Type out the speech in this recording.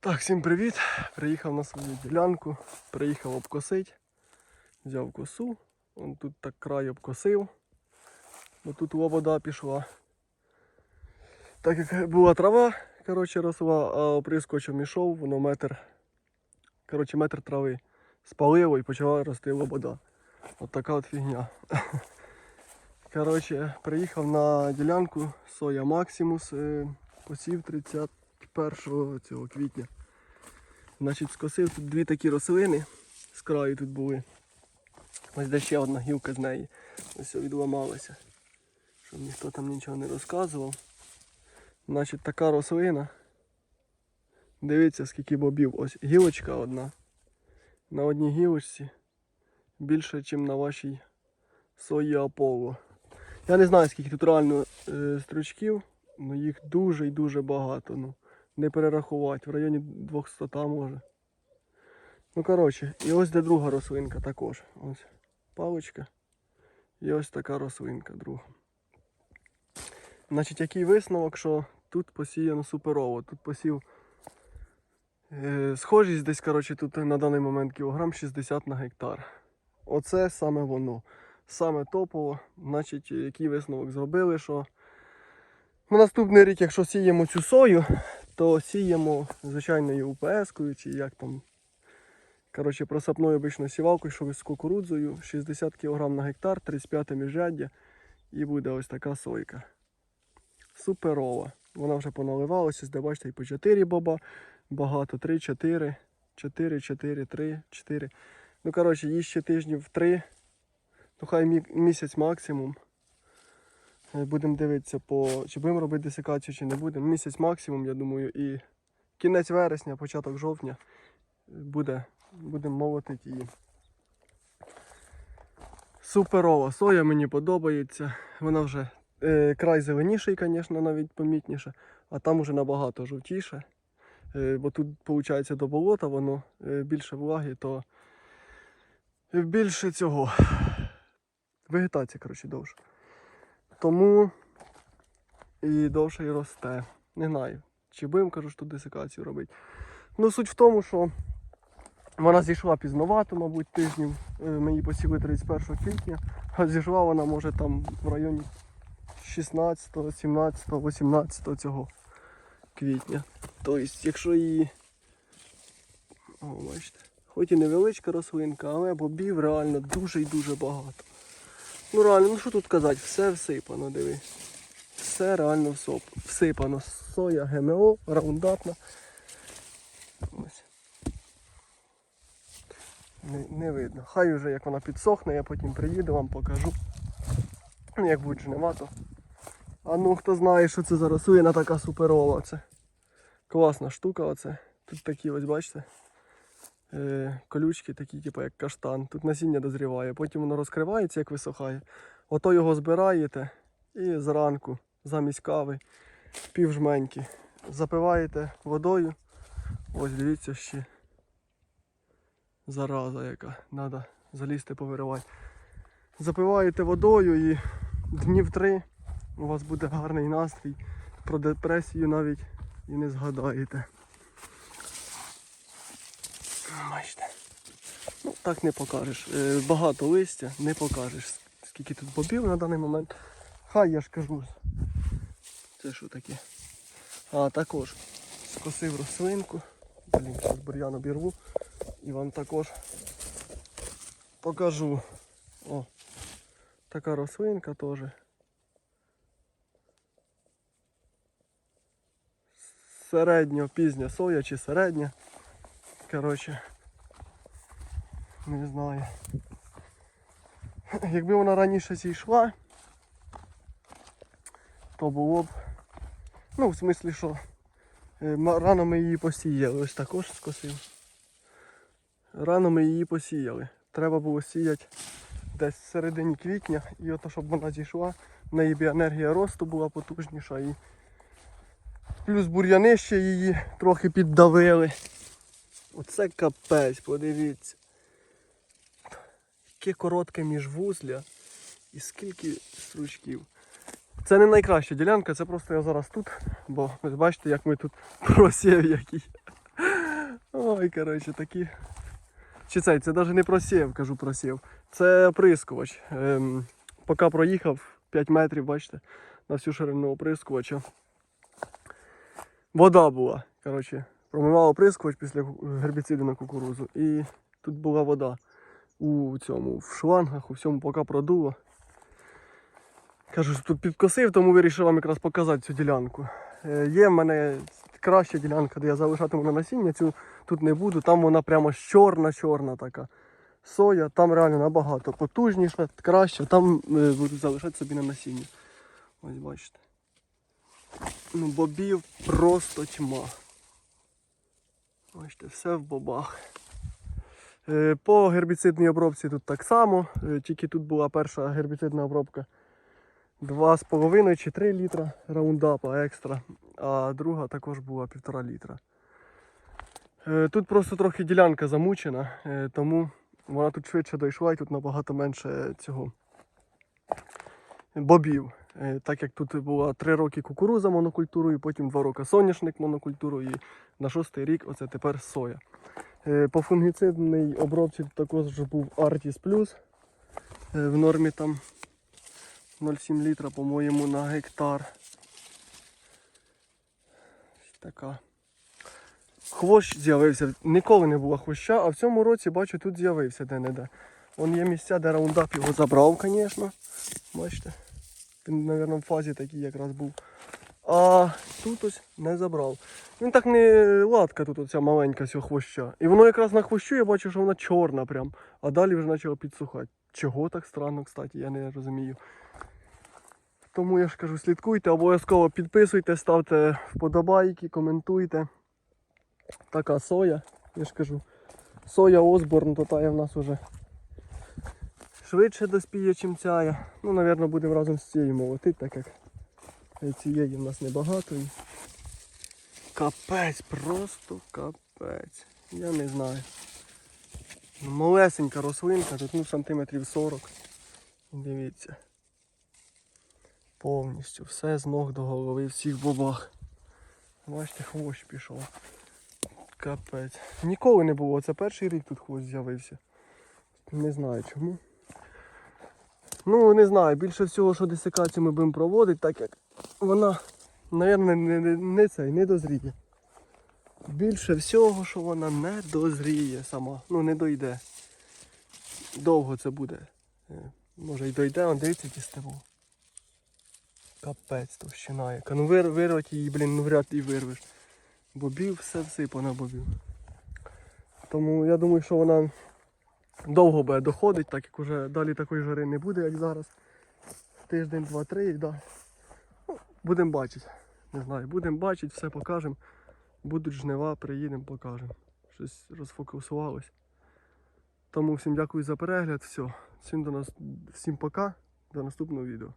Так, всім привіт! Приїхав на свою ділянку, приїхав обкосити, взяв косу, он тут так край обкосив, бо тут вода пішла. Так як була трава, коротше, росла, а оприскочем ішов, воно метр коротше, метр трави спалило і почала рости лобода. От така от фігня. Коротше, Приїхав на ділянку Соя Максимус, е, посів 30. 1 цього квітня. Значить, скосив тут дві такі рослини, з краю тут були. Ось де ще одна гілка з неї. Ось відламалася. Щоб ніхто там нічого не розказував. Значить така рослина. Дивіться, скільки бобів. Ось гілочка одна. На одній гілочці більше, ніж на вашій сої Аполло. Я не знаю, скільки тут реально е, стручків, але їх дуже і дуже багато. Ну не перерахувати, в районі 200 може. Ну, коротше, і ось де друга рослинка також. Ось паличка. І ось така рослинка друга. Значить, який висновок, що тут посіяно суперово. Тут посів е, схожість десь, коротше, тут на даний момент кілограм 60 на гектар. Оце саме воно. Саме топово. Значить, який висновок зробили, що на наступний рік, якщо сіємо цю сою, то сіємо звичайною УПС-кою чи як там. Коротше, просапною обичною сівалкою, що з кукурудзою, 60 кг на гектар, 35 міжряддя і буде ось така сойка. Суперова. Вона вже поналивалася, де бачите, і по 4 боба, багато, 3, 4, 4, 4, 3, 4. Ну, коротше, їй ще тижнів 3, ну хай місяць максимум. Е, Будемо дивитися, по, чи будемо робити десикацію, чи не будемо. Місяць максимум, я думаю, і кінець вересня, початок жовтня буде, будемо молотити її. Суперова соя мені подобається. Вона вже е, край зеленіший, звісно, навіть помітніше, а там уже набагато жовтіше. Е, бо тут, виходить, до болота воно е, більше влаги, то більше цього. Вегетація, коротше, довше. Тому і довше і росте. Не знаю. Чи будемо, кажу, що тут десикацію робити. Ну, суть в тому, що вона зійшла пізновато, мабуть, тижнів. Е, Ми її посіли 31 квітня, а зійшла вона може там в районі 16, 17, 18 цього квітня. Тобто, якщо її. О, бачите. Хоч і невеличка рослинка, але бобів реально дуже і дуже багато. Ну реально, ну що тут казати, все всипано, диви. Все реально всипано. Соя, ГМО, раундапна. Не, не видно. Хай вже як вона підсохне, я потім приїду, вам покажу. Ну, як буде жнива, то. А ну хто знає, що це за рослина така суперова. Це класна штука оце. Тут такі ось, бачите, колючки, такі, типу як каштан. Тут насіння дозріває, потім воно розкривається, як висохає. Ото його збираєте і зранку, замість кави, пів жменьки. Запиваєте водою. Ось дивіться ще. Зараза яка. Треба залізти повиривати. Запиваєте водою і днів три у вас буде гарний настрій. Про депресію навіть і не згадаєте. Бачите. Ну, так не покажеш. Е, Багато листя, не покажеш. Скільки тут бобів на даний момент. Хай я ж кажу. Це що таке? А також скосив рослинку. Блін, зараз бур'ян обірву. І вам також покажу. О, така рослинка теж. Середньо пізня соя чи середня. Коротше. Не знаю. Якби вона раніше зійшла, то було б. Ну, в смислі, що е, рано ми її посіяли. Ось також скосив. Рано ми її посіяли. Треба було сіяти десь в середині квітня, і ото, щоб вона зійшла, в неї б енергія росту була потужніша. І... Плюс бур'яни ще її трохи піддавили. Оце капець, подивіться. Яке коротке міжвузля і скільки стручків. Це не найкраща ділянка, це просто я зараз тут, бо ви бачите, як ми тут просів який. Ой, коротше, такі. Чи цей, це навіть не просів, кажу просів. Це оприскувач. Ем, поки проїхав 5 метрів, бачите, на всю ширину оприскувача. Вода була. Коротше, промивав оприскувач після гербіциду на кукурузу. І тут була вода у цьому, в шлангах, у всьому поки продуло. Кажу, що тут підкосив, тому вирішив вам якраз показати цю ділянку. Е, Є в мене краща ділянка, де я залишатиму на насіння, цю тут не буду. Там вона прямо чорна-чорна така. Соя, там реально набагато потужніша, краще, там е, буду залишати собі на насіння. Ось бачите. Ну, бобів просто тьма. Бачите, все в бобах. Е, По гербіцидній обробці тут так само, е, тільки тут була перша гербіцидна обробка 2,5 чи 3 літра раундапа екстра, а друга також була 1,5 літра. Е, Тут просто трохи ділянка замучена, тому вона тут швидше дійшла і тут набагато менше цього бобів. Е, Так як тут була 3 роки кукуруза монокультурою, потім 2 роки соняшник монокультурою, і на шостий рік оце тепер соя. Е, По фунгіцидній обробці також був Artis Plus. Е, В нормі там 0,7 літра, по-моєму, на гектар. Така. Хвощ з'явився. Ніколи не було хвоща, а в цьому році бачу, тут з'явився де-не-де. Вон є місця, де раундап його забрав, звісно. Бачите? Він, мабуть, в фазі такий якраз був. А тут ось не забрав. Він так не латка тут оця маленька цього хвоща. І воно якраз на хвощу я бачу, що вона чорна прям, а далі вже почало підсухати. Чого так странно, кстати, я не розумію. Тому я ж кажу, слідкуйте, обов'язково підписуйте, ставте вподобайки, коментуйте. Така соя, я ж кажу. Соя Осборн, то та є в нас уже швидше доспіє, чим ця. Ну, напевно, будемо разом з цією молотити, так як цієї в нас небагато. Капець, просто капець. Я не знаю. Ну, Малесенька рослинка, тут ну, сантиметрів 40. Дивіться. Повністю все з ног до голови, всіх бобах. Бачите, хвощ пішов. Капець. Ніколи не було. Це перший рік тут хвощ з'явився. Не знаю чому. Ну, не знаю, більше всього, що десикацію ми будемо проводити, так як вона, мабуть, не, не, не цей, не дозріє. Більше всього, що вона не дозріє сама. Ну, не дойде. Довго це буде. Е, Може й дойде, он дивіться які стебло. Капець товщина яка. Ну вир, вирвати її, блін, ну вряд і вирвеш. Бобів все всипано бобів. Тому я думаю, що вона довго буде доходить, так як уже далі такої жари не буде, як зараз. Тиждень, два-три, і да. Ну, будемо бачити. Не знаю, будемо бачити, все покажемо. Будуть жнива, приїдемо, покажемо. Щось розфокусувалось. Тому всім дякую за перегляд. Все. Всім до нас, всім пока. До наступного відео.